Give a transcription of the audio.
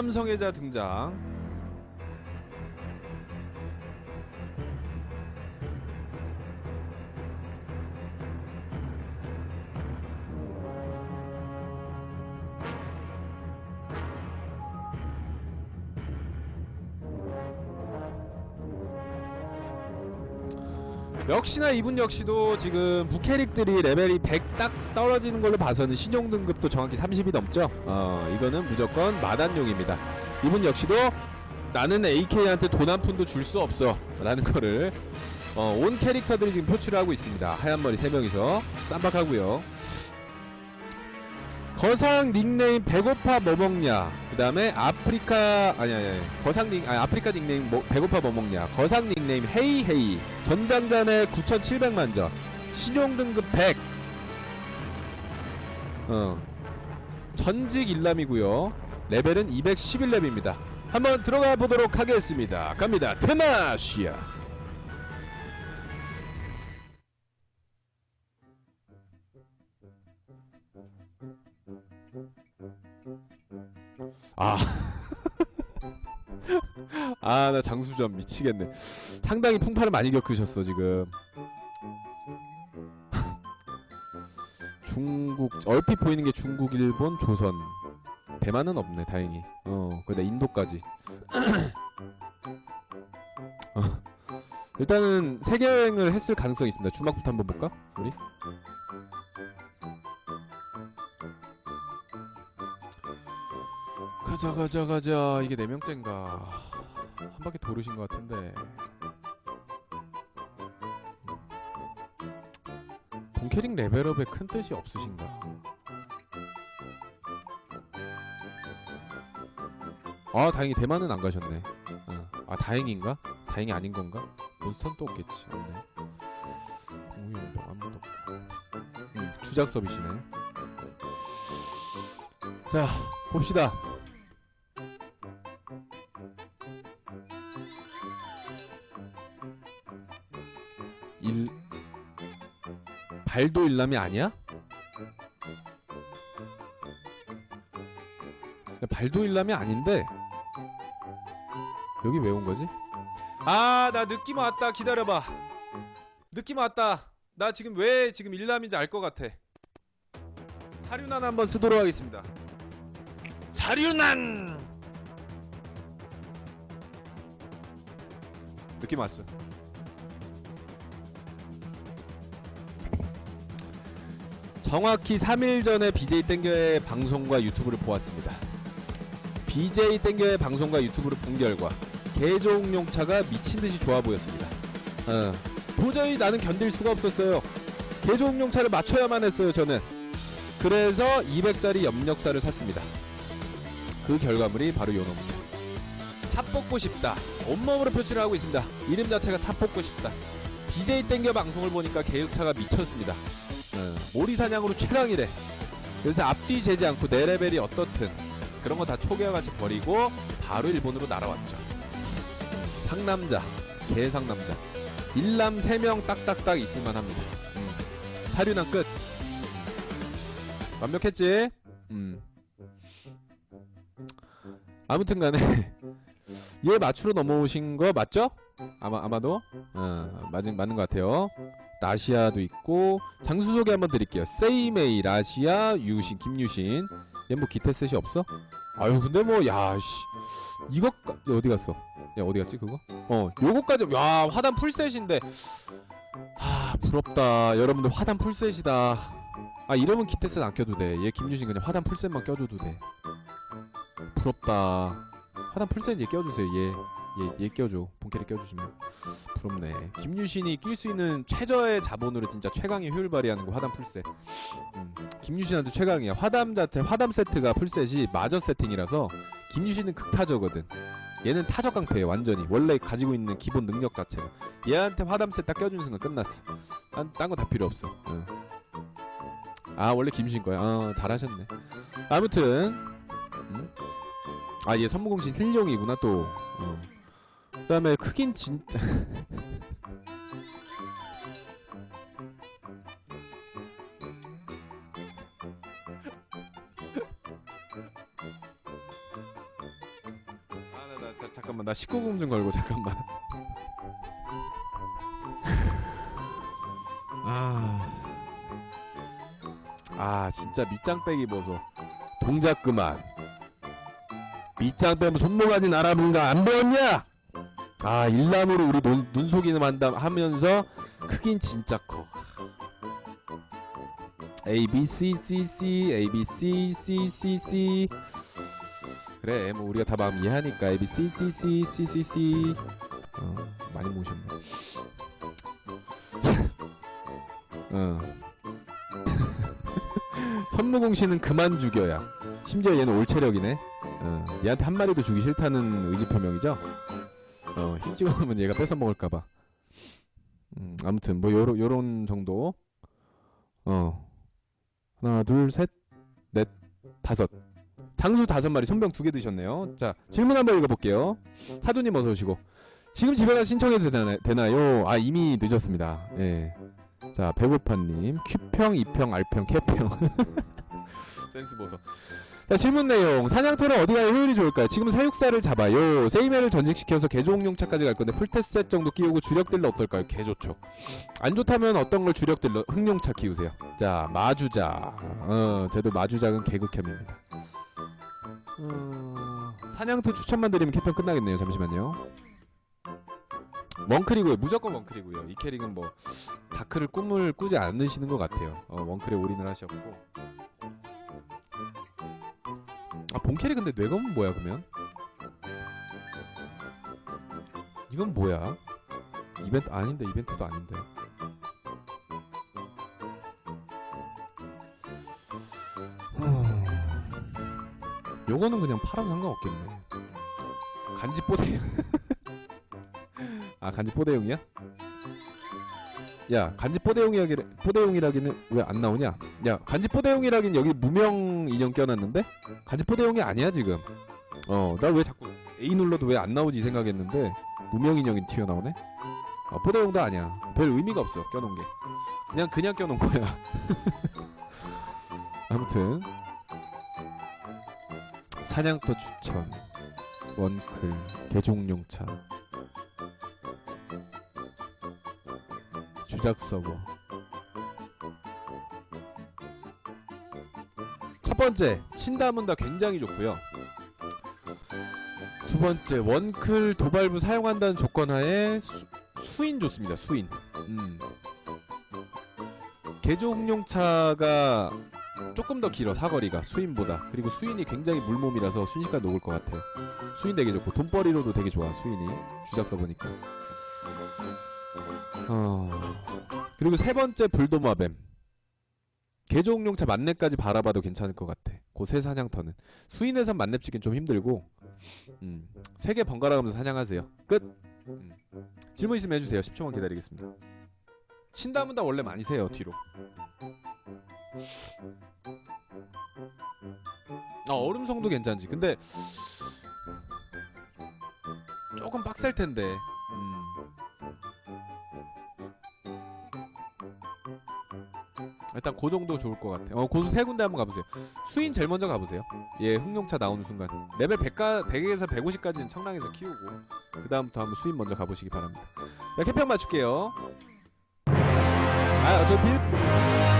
일남성애자 등장 역시나 이분 역시도 지금 부캐릭들이 레벨이 100 딱 떨어지는 걸로 봐서는 신용 등급도 정확히 30이 넘죠. 어, 이거는 무조건 마단용입니다. 이분 역시도 나는 AK한테 돈 한 푼도 줄 수 없어. 라는 거를 어, 온 캐릭터들이 지금 표출하고 있습니다. 하얀 머리 3명이서 쌈박하고요. 거상 닉네임 배고파 뭐 먹냐? 그 다음에 아프리카 아니 아니 아니 거상 닉 아니 아프리카 닉네임 뭐, 배고파 뭐 먹냐? 거상 닉네임 헤이 헤이. 전장전에 9,700만 점. 신용 등급 100 어. 전직 일남이고요. 레벨은 211렙입니다. 한번 들어가 보도록 하겠습니다. 갑니다. 테마시아 아. 아, 나 장수전 미치겠네. 상당히 풍파를 많이 겪으셨어, 지금. 중국, 얼핏 보이는 게 중국, 일본, 조선. 대만은 없네, 다행히. 어, 거기다 인도까지. 어. 일단은 세계여행을 했을 가능성이 있습니다. 주막부터 한번 볼까? 우리? 가자 가자 가자. 이게 네 명째인가? 한 바퀴 도르신 것 같은데. 본캐릭 레벨업에 큰 뜻이 없으신가? 아 다행히 대만은 안 가셨네. 어. 아 다행인가? 다행이 아닌 건가? 몬스터는 또 없겠지. 없네. 공유운동 아무도 없고. 음, 주작 서비스네. 자 봅시다 발도 일남이 아니야? 야, 발도 일남이 아닌데 여기 왜 온 거지? 아 나 느낌 왔다. 기다려봐. 느낌 왔다. 나 지금 왜 지금 일남인지 알 것 같아. 사륜난 한번 쓰도록 하겠습니다. 사륜난 느낌 왔어 정확히 3일 전에 BJ 땡겨의 방송과 유튜브를 보았습니다. BJ 땡겨의 방송과 유튜브를 본 결과 개종용차가 미친 듯이 좋아 보였습니다. 어, 도저히 나는 견딜 수가 없었어요. 개종용차를 맞춰야만 했어요 저는. 그래서 200짜리 염력사를 샀습니다. 그 결과물이 바로 요 놈이죠. 차 뽑고 싶다. 온몸으로 표출하고 있습니다. 이름 자체가 차 뽑고 싶다. BJ 땡겨 방송을 보니까 계획차가 미쳤습니다. 어, 모리사냥으로 최강이래. 그래서 앞뒤 재지 않고 내 레벨이 어떻든 그런 거 다 초기화같이 버리고 바로 일본으로 날아왔죠. 상남자, 개상남자. 일남 3명 딱딱딱 있을만 합니다. 음. 사륜한 끝. 완벽했지? 음. 아무튼 간에 얘 맞추러 넘어오신 거 맞죠? 아마 아마도 어, 맞은 맞는 것 같아요. 라시아도 있고 장수 소개 한번 드릴게요. 세이메이, 라시아, 유신, 김유신. 얘 뭐 기타 셋이 없어? 아유 근데 뭐 야씨 이거 야, 어디 갔어? 야 어디 갔지 그거? 어 요거까지 야 화단 풀셋인데 하 부럽다 여러분들 화단 풀셋이다. 아 이러면 기타 셋안 껴도 돼. 얘 김유신 그냥 화단 풀셋만 껴줘도 돼. 부럽다. 화단 풀셋 얘 껴주세요 얘. 얘, 얘 껴줘. 본캐릭 껴주시면. 부럽네. 김유신이 낄 수 있는 최저의 자본으로 진짜 최강의 효율 발휘하는 거 화담 풀셋. 음, 김유신한테 최강이야. 화담 자체, 화담 세트가 풀셋이 마저 세팅이라서 김유신은 극타저거든. 얘는 타적 강패해 완전히. 원래 가지고 있는 기본 능력 자체가. 얘한테 화담 세트 딱 껴주는 순간 끝났어. 딴거 다 필요 없어. 응. 아 원래 김유신 거야. 아 잘하셨네. 아무튼 음? 아얘 선무공신 힐용이구나 또. 어. 그 다음에 크긴 진짜 잠깐만. 나 19금 좀 걸고 잠깐만. 아, 아 진짜 밑장 빼기 보소 동작 그만. 밑장 빼면 손모가지 알아본가 안 배웠냐 아 일남으로 우리 눈, 눈속이는 한다 하면서 크긴 진짜 커. A B C C C A B C C C C. 그래 뭐 우리가 다 마음 이해하니까. A B C C C C C C. 어 많이 모셨네. 어. 선무공 씨는 그만 죽여야. 심지어 얘는 올 체력이네. 어 얘한테 한 마리도 주기 싫다는 의지 표명이죠 어힐 찍어놓으면 얘가 뺏어 먹을까봐. 음 아무튼 뭐 요런 요런 정도. 어. 하나 둘 셋 넷 다섯. 장수 다섯 마리 손병 두 개 드셨네요. 자 질문 한번 읽어볼게요. 사두님 어서 오시고. 지금 집에 가서 신청해도 되나, 되나요? 아 이미 늦었습니다. 예. 자 배고파님. Q평, E평, R평, K평. 센스 보소 자 질문 내용. 사냥터를 어디 가야 효율이 좋을까요? 지금 사육사를 잡아요. 세이메를 전직시켜서 개조홍룡차까지 갈 건데 풀테스트 정도 끼우고 주력딜러 어떨까요? 개 좋죠. 안 좋다면 어떤 걸 주력딜러 흑룡차 키우세요? 자 마주작 어 쟤도 마주작은 개극혐입니다. 어... 사냥터 추천만 드리면 캐평 끝나겠네요. 잠시만요. 원클이고요. 무조건 원클이고요. 이 캐릭은 뭐 다크를 꿈을 꾸지 않으시는 것 같아요. 어, 원클에 올인을 하셨고 아 본캐릭 근데 뇌검은 뭐야 그러면? 이건 뭐야? 이벤트 아닌데 이벤트도 아닌데 음. 요거는 그냥 팔아도 상관없겠네 간지 뽀대 아 간지 뽀대용이야? 야 간지 뽀대용이라기 뽀대용이라기는 왜 안 나오냐? 야 간지 뽀대용이라긴 여기 무명 인형 껴놨는데 간지 뽀대용이 아니야 지금. 어 나 왜 자꾸 A 눌러도 왜 안 나오지 생각했는데 무명 인형이 튀어나오네. 어, 뽀대용도 아니야. 별 의미가 없어 껴놓은 게. 그냥 그냥 껴놓은 거야. 아무튼 사냥터 추천 원클 개종용차 주작 서버 첫 번째 친다문다 굉장히 좋고요. 두 번째 원클 도발부 사용한다는 조건하에 수, 수인 좋습니다 수인. 음. 개조홍룡차가 조금 더 길어 사거리가 수인보다. 그리고 수인이 굉장히 물몸이라서 순식간에 녹을 것 같아요. 수인 되게 좋고 돈벌이로도 되게 좋아 수인이. 주작 써보니까 어... 그리고 세 번째 불도마뱀. 개조홍룡차 만렙까지 바라봐도 괜찮을 것 같아. 고세 사냥터는. 수인에선 만렙 찍긴 좀 힘들고. 음, 세 개 번갈아 가면서 사냥하세요. 끝. 음. 질문 있으면 해주세요. 10초만 기다리겠습니다. 친다문다 원래 많이 세요 뒤로. 아 얼음성도 괜찮지. 근데 조금 빡셀 텐데 일단 그 정도 좋을 것 같아. 어, 고수 세 군데 한번 가보세요. 수인 제일 먼저 가보세요. 예, 흑룡차 나오는 순간 레벨 100가 100에서 150까지는 청량에서 키우고 그 다음부터 한번 수인 먼저 가보시기 바랍니다. 자, 캐평 맞출게요. 아, 저 빌.